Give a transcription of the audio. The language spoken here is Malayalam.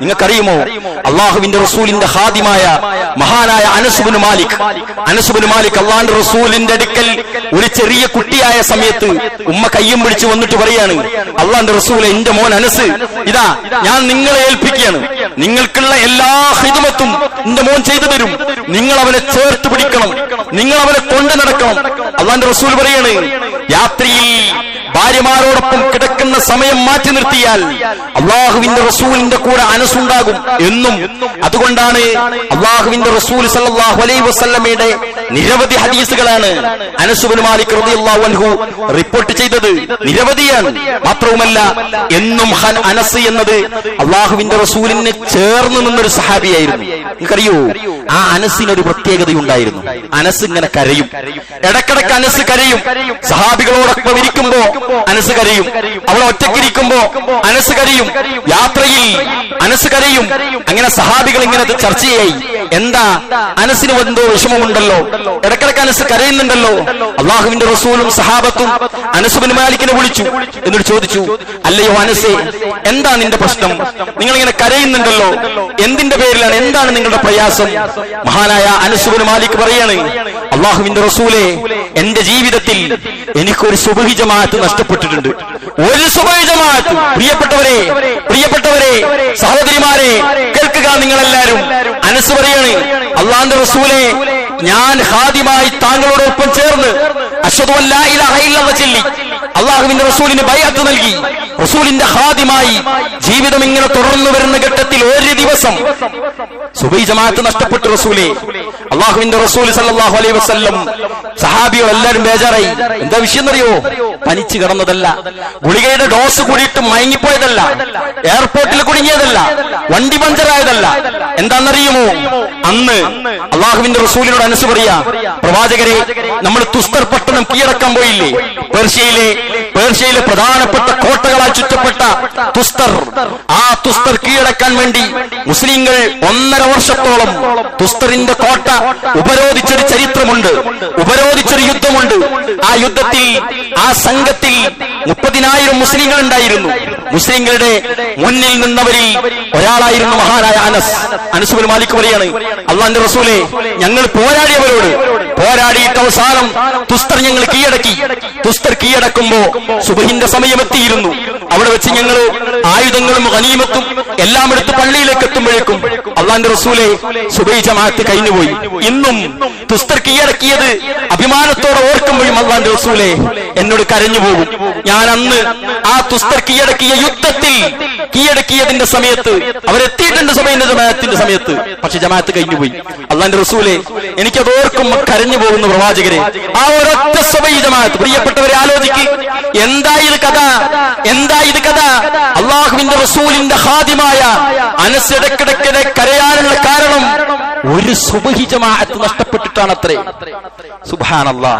നിങ്ങൾക്കറിയുമോ? അള്ളാഹുവിന്റെ റസൂലിന്റെ ഹാദിമായ മഹാനായ അനസുബിന് മാലിക്. അനസുബിന് മാലിക് അള്ളാഹിന്റെ റസൂലിന്റെ അടുക്കൽ ഒരു ചെറിയ കുട്ടിയായ സമയത്ത് ഉമ്മ കയ്യും പിടിച്ച് വന്നിട്ട് പറയാണ് അള്ളാഹിന്റെ റസൂലെ എന്റെ മോൻ അനസ് ഇതാ ഞാൻ നിങ്ങളെ ഏൽപ്പിക്കുകയാണ്. നിങ്ങൾക്കുള്ള എല്ലാ ഹിതമത്തും എന്റെ മോൻ ചെയ്തു തരും. നിങ്ങൾ അവനെ ചേർത്ത് പിടിക്കണം. നിങ്ങൾ അവനെ കൊണ്ടു നടക്കണം. അള്ളാഹിന്റെ റസൂൽ പറയാണ് രാത്രിയിൽ ഭാര്യമാരോടൊപ്പം കിടക്കുന്ന സമയം മാറ്റി നിർത്തിയാൽ അള്ളാഹുവിന്റെ റസൂലിന്റെ കൂടെ അനസുണ്ടാകും എന്നും. അതുകൊണ്ടാണ് അള്ളാഹുവിന്റെ റസൂൽ സല്ലല്ലാഹു അലൈഹി വസല്ലമയുടെ നിരവധി ഹദീസുകളാണ് അനസുബിൻ മാലിക് അൻഹു റിപ്പോർട്ട് ചെയ്തത്. നിരവധിയാണ്. മാത്രവുമല്ല എന്നും ഹൻ അനസ് എന്നത് അള്ളാഹുവിന്റെ റസൂലിന് ചേർന്ന് നിന്നൊരു സഹാബിയായിരുന്നു. നിങ്ങൾക്കറിയോ? ആ അനസിനൊരു പ്രത്യേകതയുണ്ടായിരുന്നു. അനസ് ഇങ്ങനെ കരയും. ഇടക്കിടക്ക് അനസ് കരയും. സഹാബികളോടൊപ്പം ഇരിക്കുമ്പോ അനസ് കരയും. അവൾ ഒറ്റക്കിരിക്കുമ്പോ അനസ് കരയും. യാത്രയിൽ അനസ് കരയും. അങ്ങനെ സഹാബികൾ ഇങ്ങനെ ചർച്ചയായി. എന്താ? അനസിന് എന്തോ വിഷമമുണ്ടല്ലോ. ഇടക്കിടക്ക് അനസ് കരയുന്നുണ്ടല്ലോ. അള്ളാഹുവിന്റെ റസൂലും സഹാബത്തും അനസുബിൻ മാലിക്കിനെ വിളിച്ചു. എന്നിട്ട് ചോദിച്ചു അല്ലയോ അനസേ എന്താ നിന്റെ പ്രശ്നം? നിങ്ങൾ ഇങ്ങനെ കരയുന്നുണ്ടല്ലോ. എന്തിന്റെ പേരിലാണ്? എന്താണ് നിങ്ങളുടെ പ്രയാസം? മഹാനായ അനസുബിൻ മാലിക് പറയാണ് അള്ളാഹുവിന്റെ റസൂലെ എന്റെ ജീവിതത്തിൽ എനിക്കൊരു സുബഹി ജമാഅത്ത് നഷ്ടപ്പെട്ടിട്ടുണ്ട്. ഒരു സുബഹി ജമാഅത്ത് പ്രിയപ്പെട്ടവരെ പ്രിയപ്പെട്ടവരെ സഹോദരിമാരെ കേൾക്കുക നിങ്ങളെല്ലാരും അനസ് പറയാണ് അള്ളാന്റെ റസൂലെ ഞാൻ ഹാദ്യമായി താങ്കളോടൊപ്പം ചേർന്ന് അശ്വതു അല്ലാ ചൊല്ലി അള്ളാഹുവിന്റെ റസൂലിന് ബയ്യത്ത് നൽകി. റസൂലിന്റെ ഹാദ്യമായി ജീവിതം ഇങ്ങനെ തുടർന്നു വരുന്ന ഘട്ടത്തിൽ ഒരു ദിവസം സുബൈ ജമാഅത്ത് നഷ്ടപ്പെട്ടു റസൂലെ. അള്ളാഹുവിന്റെ റസൂൽ സല്ലാഹു അലൈ വസല്ലം സഹാബികൾ എല്ലാരും ബേജാറായി. എന്താ വിഷയം എന്നറിയോ പനിച്ചു കിടന്നതല്ല. ഗുളികയുടെ ഡോസ് കൂടിയിട്ട് മയങ്ങിപ്പോയതല്ല. എയർപോർട്ടിൽ കുടുങ്ങിയതല്ല. വണ്ടി പഞ്ചറായതല്ല. എന്താണെന്നറിയുമോ അന്ന് അള്ളാഹുവിന്റെ റസൂലിനോട് അനസ് പറയാ പ്രവാചകരെ നമ്മൾ തുസ്തർ പട്ടണം കീഴടക്കാൻ പോയില്ലേ? പേർഷ്യയിലെ പേർഷ്യയിലെ പ്രധാനപ്പെട്ട കോട്ടകളാൽ ചുറ്റപ്പെട്ട തുസ്തർ. ആ തുസ്തർ കീഴടക്കാൻ വേണ്ടി മുസ്ലിങ്ങൾ ഒന്നര വർഷത്തോളം തുസ്തറിന്റെ കോട്ട ഉപരോധിച്ചൊരു ചരിത്രമുണ്ട്. ഉപരോധിച്ചൊരു യുദ്ധമുണ്ട്. ആ യുദ്ധത്തിൽ ആ സംഘത്തിൽ മുപ്പതിനായിരം മുസ്ലിങ്ങൾ ഉണ്ടായിരുന്നു മുസ്ലിങ്ങളുടെ മുന്നിൽ നിന്നവരിൽ ഒരാളായിരുന്നു മഹാനായ അനസ്. അനസുബൽ മാലിക് പറയാണ് അള്ളാന്റെ റസൂലെ ഞങ്ങൾ പോരാടിയവരോട് പോരാടിയിട്ട് അവസാനം തുസ്തർ ഞങ്ങൾ കീഴടക്കി. തുസ്തർ കീഴടക്കുമ്പോ സുബഹിന്റെ സമയമെത്തിയിരുന്നു അവിടെ വെച്ച് ഞങ്ങൾ ആയുധങ്ങളും അനീമത്തും എല്ലാം എടുത്ത് പള്ളിയിലേക്ക് എത്തുമ്പോഴേക്കും അള്ളാന്റെ റസൂലെ സുബൈ ജമാഅത്ത് കഴിഞ്ഞുപോയി. ഇന്നും തുസ്തർ കീഴടക്കിയത് അഭിമാനത്തോടെ ഓർക്കുമ്പോഴും അള്ളാന്റെ റസൂലെ എന്നോട് കരഞ്ഞു പോകും. ഞാൻ അന്ന് ആ തുസ്തർ കീഴടക്കിയ യുദ്ധത്തിൽ കീഴടക്കിയതിന്റെ സമയത്ത് അവരെത്തിയിട്ടുണ്ട് സമയത്തിന്റെ ജമാഅത്തിന്റെ സമയത്ത്. പക്ഷെ ജമാഅത്ത് കഴിഞ്ഞുപോയി. അള്ളാന്റെ റസൂലെ എനിക്കത് ഓർക്കുമ്പോൾ കരഞ്ഞു പോകുന്ന പ്രവാചകരെ ആ ഒരൊറ്റ സഭ ജമാഅത്ത്. പ്രിയപ്പെട്ടവരെ ആലോചിക്ക്. എന്താ ഇത് കഥ? എന്താ ഇത് കഥ? അള്ളാഹുവിന്റെ റസൂലിന്റെ ഹാദിമായ അനസിടക്കിടക്കിടെ കാരണം ഒരു സുബഹി ജമാഅത്ത് നഷ്ടപ്പെട്ടിട്ടാണത്രേ. സുബാനല്ലാ